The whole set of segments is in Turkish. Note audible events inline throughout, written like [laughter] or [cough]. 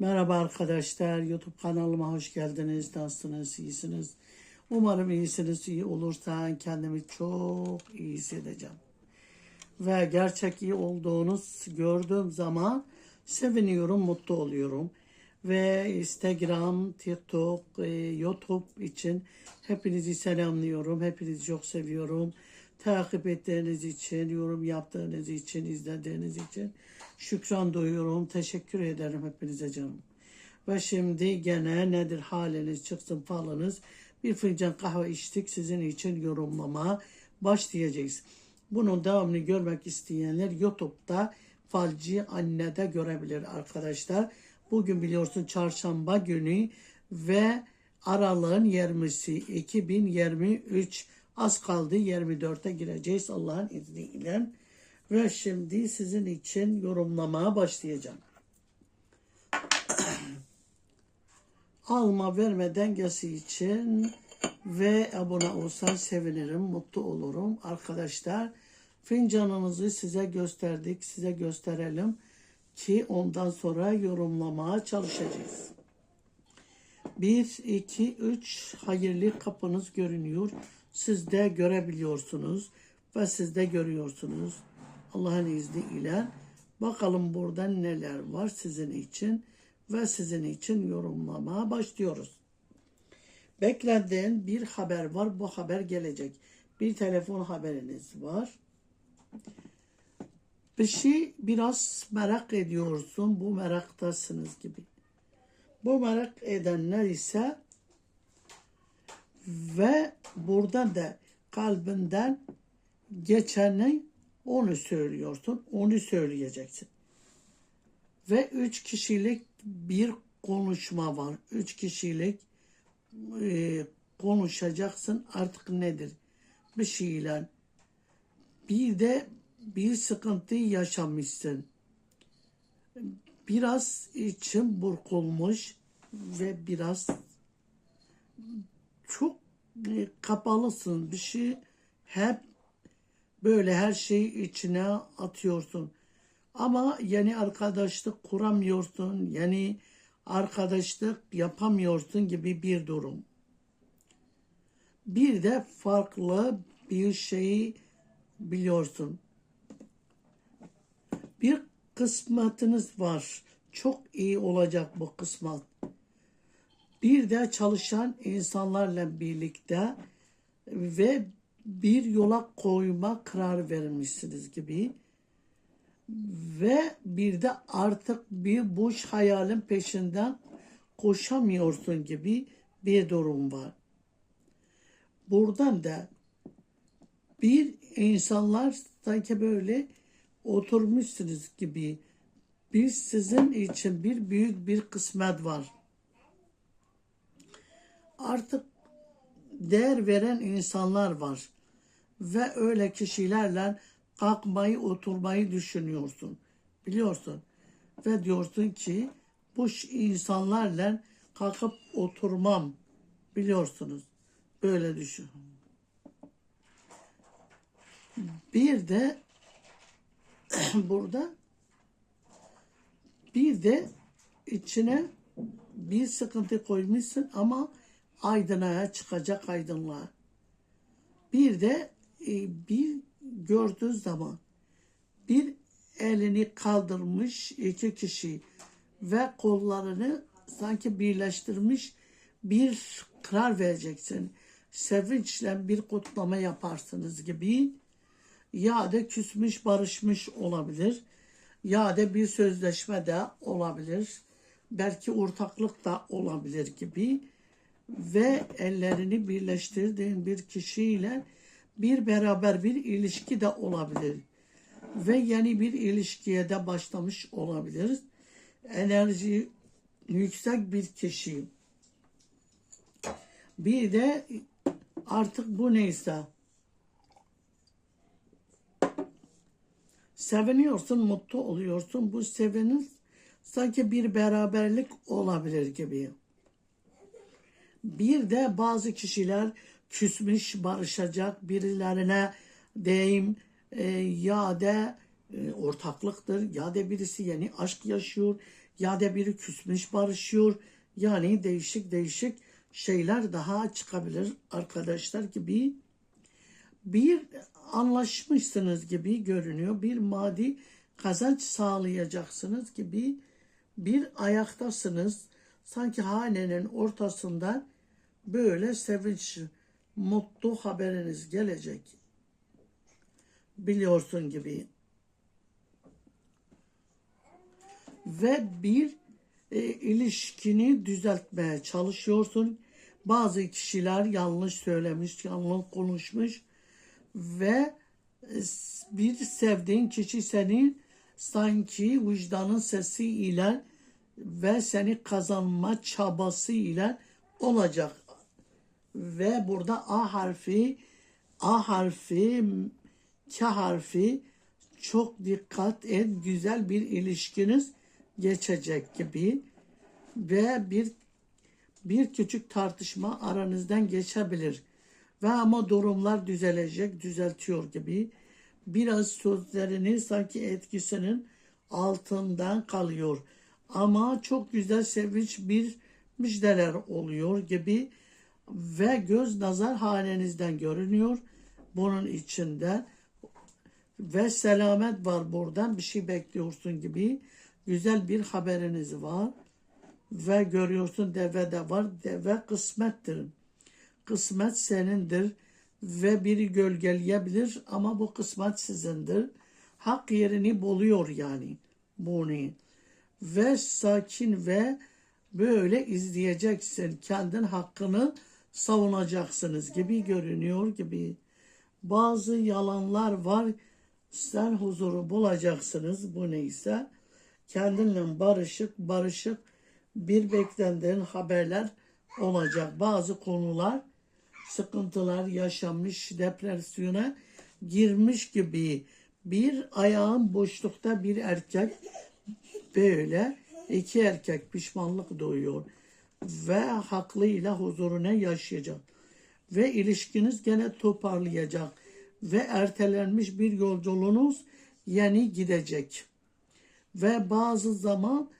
Merhaba arkadaşlar, YouTube kanalıma hoş geldiniz. Nasılsınız, iyisiniz? Umarım iyisiniz, iyi olursan kendimi çok iyi hissedeceğim. Ve gerçek iyi olduğunuz gördüğüm zaman seviniyorum, mutlu oluyorum. Ve Instagram, TikTok, e, YouTube için hepinizi selamlıyorum. Hepinizi çok seviyorum. Takip ettiğiniz için, yorum yaptığınız için, izlediğiniz için şükran duyuyorum. Teşekkür ederim hepinize canım. Ve şimdi gene nedir haliniz çıksın falınız. Bir fincan kahve içtik sizin için yorumlama başlayacağız. Bunu devamlı görmek isteyenler YouTube'da Falcı Anne'de görebilir arkadaşlar. Bugün biliyorsun çarşamba günü ve aralığın 20'si 2023 az kaldı 24'e gireceğiz Allah'ın izniyle. Ve şimdi sizin için yorumlamaya başlayacağım. [clears throat] Alma verme dengesi için ve abone olsan sevinirim, mutlu olurum. Arkadaşlar fincanınızı size gösterdik, size gösterelim ki ondan sonra yorumlamaya çalışacağız. 1, 2, 3 hayırlı kapınız görünüyor. Siz de görebiliyorsunuz ve siz de görüyorsunuz. Allah'ın izniyle. Bakalım burada neler var sizin için ve sizin için yorumlamaya başlıyoruz. Beklediğin bir haber var. Bu haber gelecek. Bir telefon haberiniz var. Bir şey biraz merak ediyorsun. Bu meraktasınız gibi. Bu merak edenler ise ve buradan da kalbinden geçeni onu söylüyorsun. Onu söyleyeceksin. Ve üç kişilik bir konuşma var. Üç kişilik e, konuşacaksın artık nedir? Bir şeyler. Bir de bir sıkıntı yaşamışsın. Biraz için burkulmuş ve biraz çok kapalısın. Bir şey hep böyle her şeyi içine atıyorsun. Ama yeni arkadaşlık kuramıyorsun. Yeni arkadaşlık yapamıyorsun gibi bir durum. Bir de farklı bir şeyi biliyorsun. Bir kısmetiniz var. Çok iyi olacak bu kısmet. Bir de çalışan insanlarla birlikte ve bir yola koyma karar vermişsiniz gibi ve bir de artık bir boş hayalin peşinden koşamıyorsun gibi bir durum var. Buradan da bir insanlar sanki böyle oturmuşsunuz gibi bir sizin için bir büyük bir kısmet var. Artık değer veren insanlar var ve öyle kişilerle kalkmayı, oturmayı düşünüyorsun. Biliyorsun. Ve diyorsun ki bu insanlarla kalkıp oturmam. Biliyorsunuz. Böyle düşün. Bir de [clears throat] burada bir de içine bir sıkıntı koymuşsun ama aydınlığa çıkacak aydınlığa. Bir de e, bir gördüğü zaman bir elini kaldırmış iki kişi ve kollarını sanki birleştirmiş bir karar vereceksin. Sevinçle bir kutlama yaparsınız gibi ya da küsmüş barışmış olabilir ya da bir sözleşme de olabilir. Belki ortaklık da olabilir gibi ve ellerini birleştirdiğin bir kişiyle bir beraber bir ilişki de olabilir. Ve yeni bir ilişkiye de başlamış olabiliriz. Enerji yüksek bir kişi. Bir de artık bu neyse. Seviniyorsun, mutlu oluyorsun. Bu sevinin sanki bir beraberlik olabilir gibi. Bir de bazı kişiler küsmüş, barışacak birilerine deyim e, ya da e, ortaklıktır ya da birisi yeni aşk yaşıyor ya da biri küsmüş barışıyor. Yani değişik değişik şeyler daha çıkabilir arkadaşlar gibi. Bir anlaşmışsınız gibi görünüyor. Bir maddi kazanç sağlayacaksınız gibi bir ayaktasınız. Sanki hanenin ortasında böyle sevinç, mutlu haberiniz gelecek. Biliyorsun gibi. Ve bir e, ilişkini düzeltmeye çalışıyorsun. Bazı kişiler yanlış söylemiş, yanlış konuşmuş ve e, bir sevdiğin kişi seni sanki vicdanın sesi ile ve seni kazanma çabası ile olacak. Ve burada A harfi, A harfi, K harfi çok dikkat et. Güzel bir ilişkiniz geçecek gibi ve bir bir küçük tartışma aranızdan geçebilir. Ve ama durumlar düzelecek, düzeltiyor gibi. Biraz sözlerini sanki etkisinin altından kalıyor. Ama çok güzel sevinç bir müjdeler oluyor gibi ve göz nazar hanenizden görünüyor. Bunun içinde ve selamet var buradan bir şey bekliyorsun gibi güzel bir haberiniz var. Ve görüyorsun deve de var deve kısmettir. Kısmet senindir ve biri gölgeleyebilir ama bu kısmet sizindir. Hak yerini buluyor yani bunu. Ve sakin ve böyle izleyeceksin kendin hakkını savunacaksınız gibi görünüyor gibi. Bazı yalanlar var sen huzuru bulacaksınız. Bu neyse kendinle barışık barışık bir beklendiğin haberler olacak. Bazı konular sıkıntılar yaşamış depresyona girmiş gibi. Bir ayağın boşlukta bir erkek böyle iki erkek pişmanlık duyuyor ve haklıyla huzuruna yaşayacak. Ve ilişkiniz gene toparlayacak. Ve ertelenmiş bir yolculuğunuz yeni gidecek. Ve bazı zaman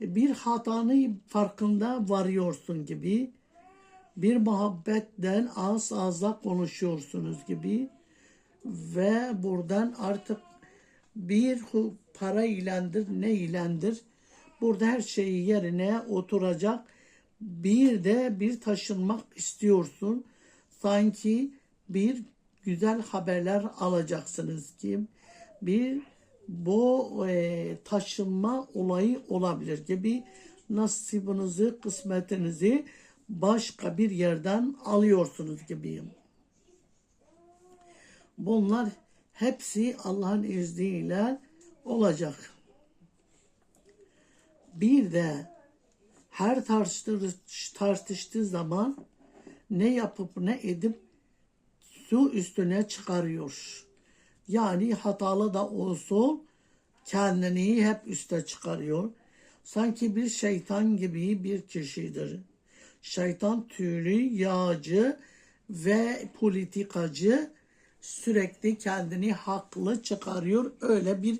bir hatanın farkında varıyorsun gibi bir muhabbetten ağız ağza konuşuyorsunuz gibi ve buradan artık bir para ilendir ne ilendir? Burada her şeyi yerine oturacak bir de bir taşınmak istiyorsun sanki bir güzel haberler alacaksınız ki bir bu e, taşınma olayı olabilir gibi nasibinizi, kısmetinizi başka bir yerden alıyorsunuz gibi. Bunlar hepsi Allah'ın izniyle olacak. Bir de her tartıştığı, zaman ne yapıp ne edip su üstüne çıkarıyor. Yani hatalı da olsun kendini hep üste çıkarıyor. Sanki bir şeytan gibi bir kişidir. Şeytan tüylü, yağcı ve politikacı sürekli kendini haklı çıkarıyor. Öyle bir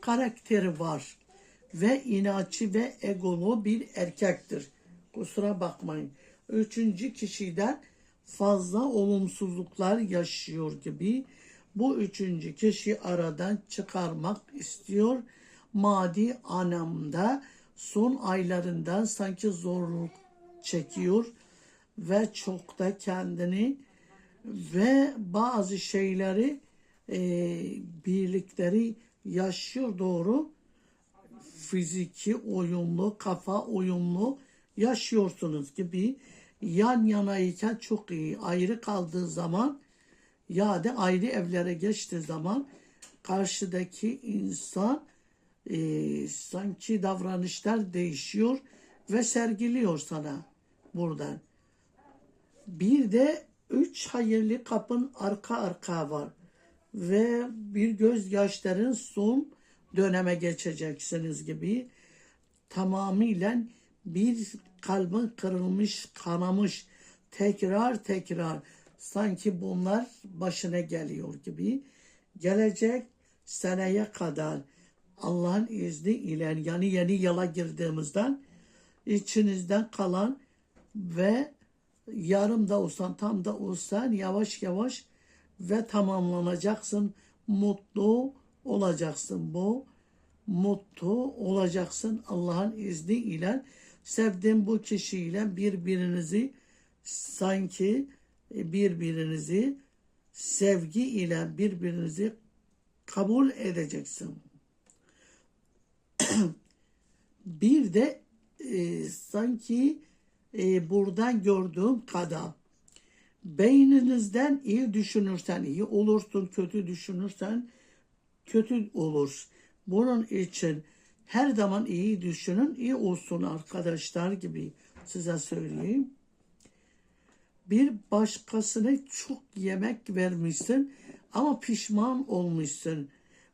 karakteri var. Ve inatçı ve egolu bir erkektir. Kusura bakmayın. Üçüncü kişiden fazla olumsuzluklar yaşıyor gibi bu üçüncü kişi aradan çıkarmak istiyor. Maddi anlamda son aylarından sanki zorluk çekiyor ve çok da kendini ve bazı şeyleri e, birlikleri yaşıyor doğru fiziki uyumlu kafa uyumlu yaşıyorsunuz gibi yan yanayken çok iyi ayrı kaldığı zaman ya da ayrı evlere geçtiği zaman karşıdaki insan e, sanki davranışlar değişiyor ve sergiliyor sana buradan. Bir de üç hayırlı kapın arka arka var ve bir gözyaşların son döneme geçeceksiniz gibi tamamıyla bir kalbin kırılmış, kanamış, tekrar tekrar sanki bunlar başına geliyor gibi gelecek seneye kadar Allah'ın izni ile yani yeni yıla girdiğimizden içinizden kalan ve yarım da olsan tam da olsan yavaş yavaş ve tamamlanacaksın. Mutlu olacaksın bu. Mutlu olacaksın Allah'ın izni ile. Sevdiğin bu kişiyle birbirinizi sanki birbirinizi sevgi ile birbirinizi kabul edeceksin. [clears throat] bir de e, sanki e, buradan gördüğüm kadar beyninizden iyi düşünürsen iyi olursun, kötü düşünürsen kötü olur. Bunun için her zaman iyi düşünün, iyi olsun arkadaşlar gibi size söyleyeyim. Bir başkasına çok yemek vermişsin ama pişman olmuşsun.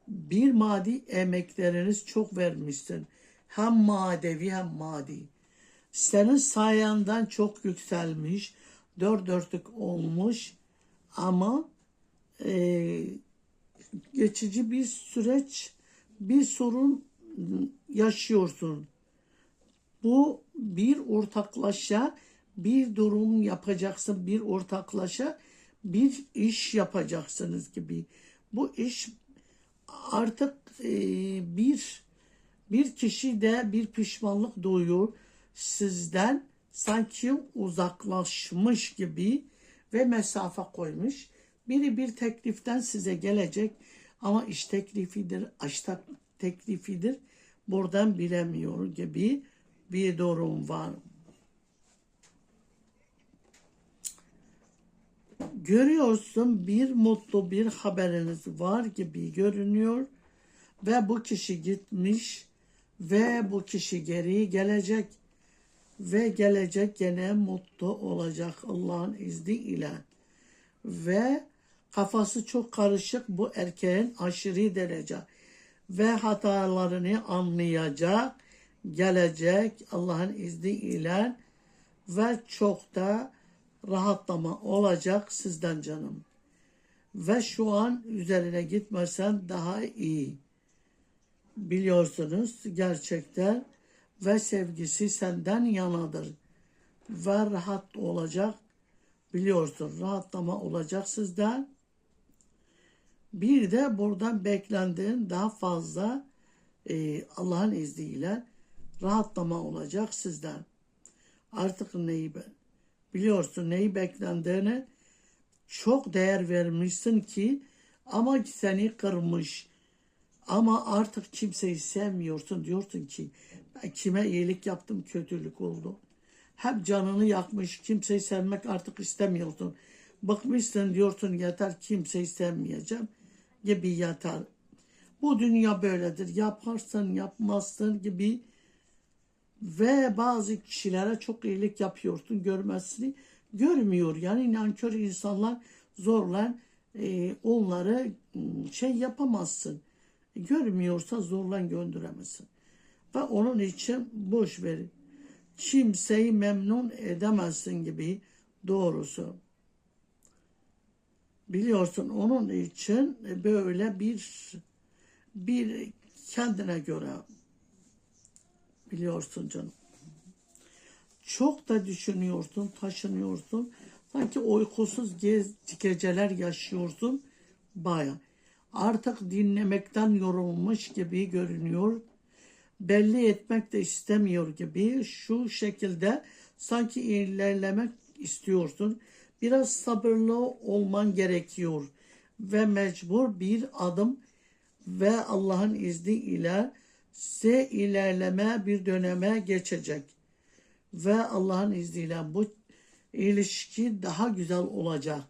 Bir maddi emekleriniz çok vermişsin. Hem madevi hem maddi. Senin sayenden çok yükselmiş, dört dörtlük olmuş ama e, geçici bir süreç, bir sorun yaşıyorsun. Bu bir ortaklaşa bir durum yapacaksın, bir ortaklaşa bir iş yapacaksınız gibi. Bu iş artık e, bir bir kişi de bir pişmanlık duyuyor sizden sanki uzaklaşmış gibi ve mesafe koymuş. Biri bir tekliften size gelecek ama iş teklifidir, aşk teklifidir. Buradan bilemiyor gibi bir durum var. Görüyorsun bir mutlu bir haberiniz var gibi görünüyor ve bu kişi gitmiş ve bu kişi geri gelecek ve gelecek gene mutlu olacak Allah'ın izniyle ve kafası çok karışık bu erkeğin aşırı derece ve hatalarını anlayacak gelecek Allah'ın izniyle ve çok da rahatlama olacak sizden canım. Ve şu an üzerine gitmesen daha iyi. Biliyorsunuz gerçekten ve sevgisi senden yanadır. Ve rahat olacak. Biliyorsun rahatlama olacak sizden. Bir de buradan beklendiğin daha fazla e, Allah'ın izniyle rahatlama olacak sizden. Artık neyi biliyorsun neyi beklendiğini çok değer vermişsin ki ama seni kırmış. Ama artık kimseyi sevmiyorsun diyorsun ki ben kime iyilik yaptım kötülük oldu. Hep canını yakmış kimseyi sevmek artık istemiyorsun. Bakmışsın diyorsun yeter kimseyi sevmeyeceğim gibi yeter. Bu dünya böyledir. Yaparsın yapmazsın gibi ve bazı kişilere çok iyilik yapıyorsun görmesini görmüyor. Yani nankör insanlar zorla e, onları şey yapamazsın. Görmüyorsa zorla gönderemezsin. Ve onun için boş ver. Kimseyi memnun edemezsin gibi doğrusu. Biliyorsun onun için böyle bir bir kendine göre biliyorsun canım. Çok da düşünüyorsun, taşınıyorsun. Sanki uykusuz gez, geceler yaşıyorsun. Baya. Artık dinlemekten yorulmuş gibi görünüyor. Belli etmek de istemiyor gibi. Şu şekilde sanki ilerlemek istiyorsun. Biraz sabırlı olman gerekiyor. Ve mecbur bir adım ve Allah'ın izniyle size ilerleme bir döneme geçecek. Ve Allah'ın izniyle bu ilişki daha güzel olacak.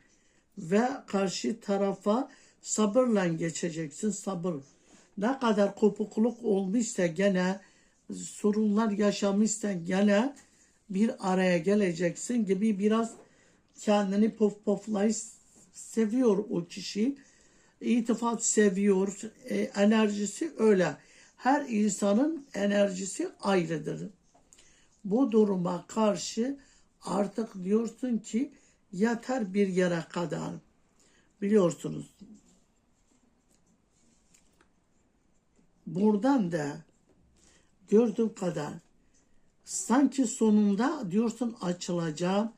Ve karşı tarafa sabırla geçeceksin. Sabır. Ne kadar kopukluk olmuşsa gene sorunlar yaşamışsa gene bir araya geleceksin gibi biraz kendini pof poflayı seviyor o kişi. İtifat seviyor. E, enerjisi öyle her insanın enerjisi ayrıdır. Bu duruma karşı artık diyorsun ki yeter bir yere kadar. Biliyorsunuz. buradan da gördüğüm kadar sanki sonunda diyorsun açılacağım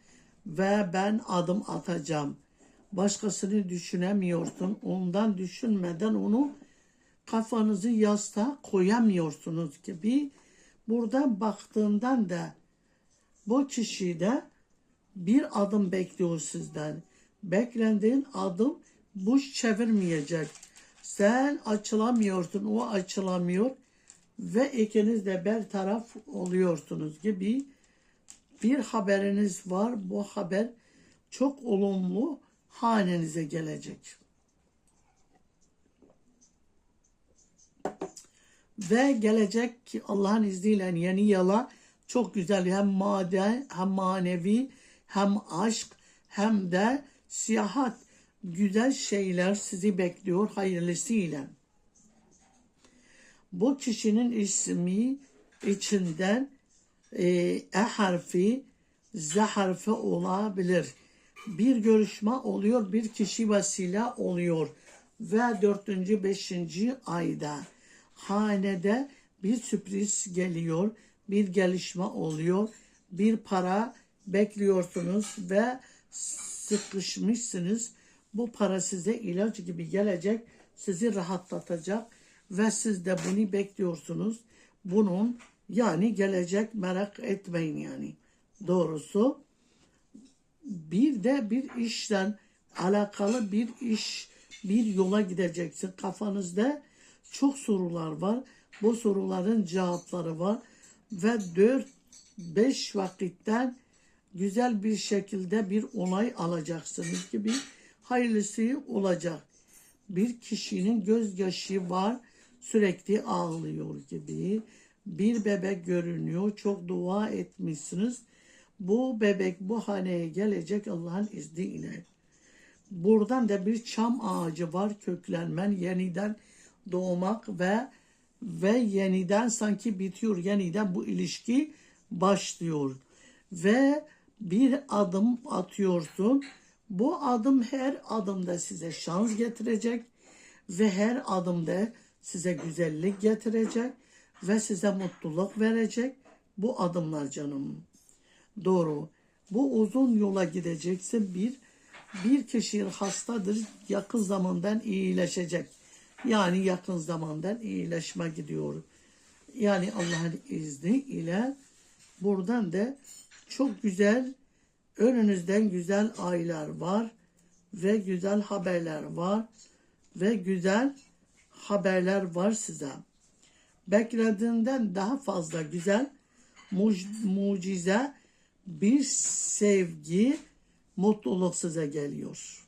ve ben adım atacağım. Başkasını düşünemiyorsun. Ondan düşünmeden onu kafanızı yastığa koyamıyorsunuz gibi. Buradan baktığından da bu kişi de bir adım bekliyor sizden. Beklendiğin adım boş çevirmeyecek. Sen açılamıyorsun, o açılamıyor ve ikiniz de bertaraf oluyorsunuz gibi bir haberiniz var. Bu haber çok olumlu hanenize gelecek. Ve gelecek ki Allah'ın izniyle yeni yıla çok güzel hem madde hem manevi hem aşk hem de siyahat güzel şeyler sizi bekliyor hayırlısıyla. Bu kişinin ismi içinden e, e harfi, z harfi olabilir. Bir görüşme oluyor, bir kişi vesile oluyor ve dördüncü, beşinci ayda hanede bir sürpriz geliyor, bir gelişme oluyor, bir para bekliyorsunuz ve sıkışmışsınız. Bu para size ilaç gibi gelecek, sizi rahatlatacak ve siz de bunu bekliyorsunuz. Bunun yani gelecek merak etmeyin yani. Doğrusu bir de bir işten alakalı bir iş, bir yola gideceksin. Kafanızda çok sorular var. Bu soruların cevapları var. Ve 4-5 vakitten güzel bir şekilde bir onay alacaksınız gibi hayırlısı olacak. Bir kişinin gözyaşı var sürekli ağlıyor gibi. Bir bebek görünüyor. Çok dua etmişsiniz. Bu bebek bu haneye gelecek Allah'ın izniyle. Buradan da bir çam ağacı var köklenmen, yeniden doğmak ve ve yeniden sanki bitiyor, yeniden bu ilişki başlıyor. Ve bir adım atıyorsun. Bu adım her adımda size şans getirecek ve her adımda size güzellik getirecek ve size mutluluk verecek. Bu adımlar canım. Doğru. Bu uzun yola gideceksin. Bir, bir kişi hastadır. Yakın zamandan iyileşecek. Yani yakın zamandan iyileşme gidiyor. Yani Allah'ın izni ile buradan da çok güzel önünüzden güzel aylar var ve güzel haberler var ve güzel haberler var size. Beklediğinden daha fazla güzel muc- mucize bir sevgi, mutluluk size geliyor.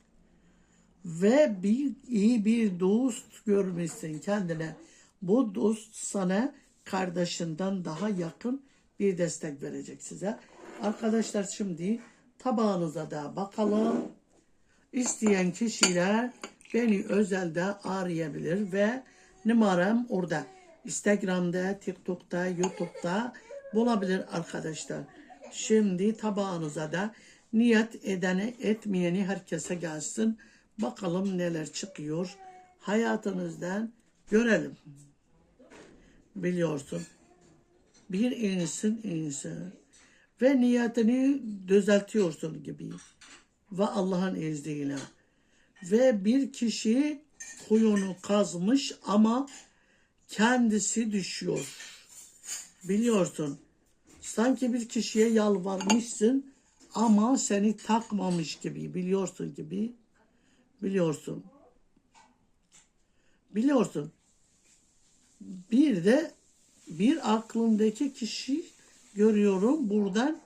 Ve bir iyi bir dost görmüşsün kendine. Bu dost sana kardeşinden daha yakın bir destek verecek size. Arkadaşlar şimdi tabağınıza da bakalım. İsteyen kişiler beni özelde arayabilir ve numaram orada. Instagram'da, TikTok'ta, YouTube'da bulabilir arkadaşlar. Şimdi tabağınıza da niyet edene etmeyeni herkese gelsin. Bakalım neler çıkıyor. Hayatınızdan görelim. Biliyorsun. Bir insin insin. Ve niyetini düzeltiyorsun gibi. Ve Allah'ın izniyle. Ve bir kişi kuyunu kazmış ama kendisi düşüyor. Biliyorsun. Sanki bir kişiye yalvarmışsın ama seni takmamış gibi. Biliyorsun gibi. Biliyorsun. Biliyorsun. Bir de bir aklındaki kişi görüyorum buradan.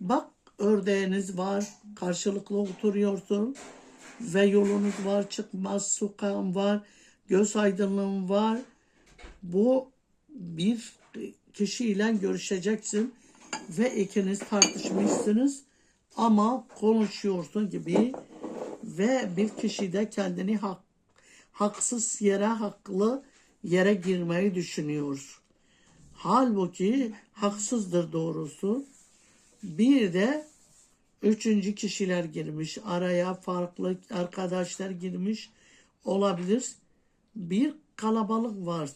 Bak ördeğiniz var. Karşılıklı oturuyorsun. Ve yolunuz var. Çıkmaz sokağın var. Göz aydınlığın var. Bu bir kişiyle görüşeceksin. Ve ikiniz tartışmışsınız. Ama konuşuyorsun gibi. Ve bir kişi de kendini hak, haksız yere haklı yere girmeyi düşünüyor. Halbuki haksızdır doğrusu. Bir de üçüncü kişiler girmiş. Araya farklı arkadaşlar girmiş olabilir. Bir kalabalık var.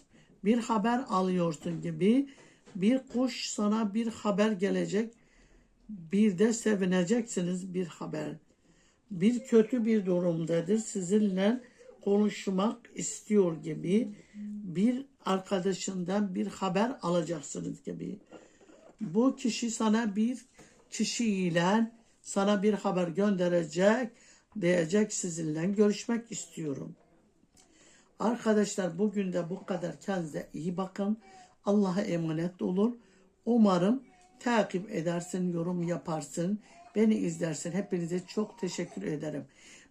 Bir haber alıyorsun gibi bir kuş sana bir haber gelecek bir de sevineceksiniz bir haber. Bir kötü bir durumdadır sizinle konuşmak istiyor gibi bir arkadaşından bir haber alacaksınız gibi. Bu kişi sana bir kişiyle sana bir haber gönderecek diyecek sizinle görüşmek istiyorum. Arkadaşlar bugün de bu kadar kendinize iyi bakın. Allah'a emanet olun. Umarım takip edersin, yorum yaparsın, beni izlersin. Hepinize çok teşekkür ederim.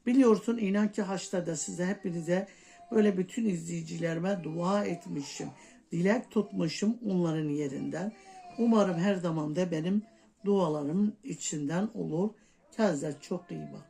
Biliyorsun inan ki haçta da size hepinize böyle bütün izleyicilerime dua etmişim. Dilek tutmuşum onların yerinden. Umarım her zaman da benim dualarım içinden olur. Kendinize çok iyi bakın.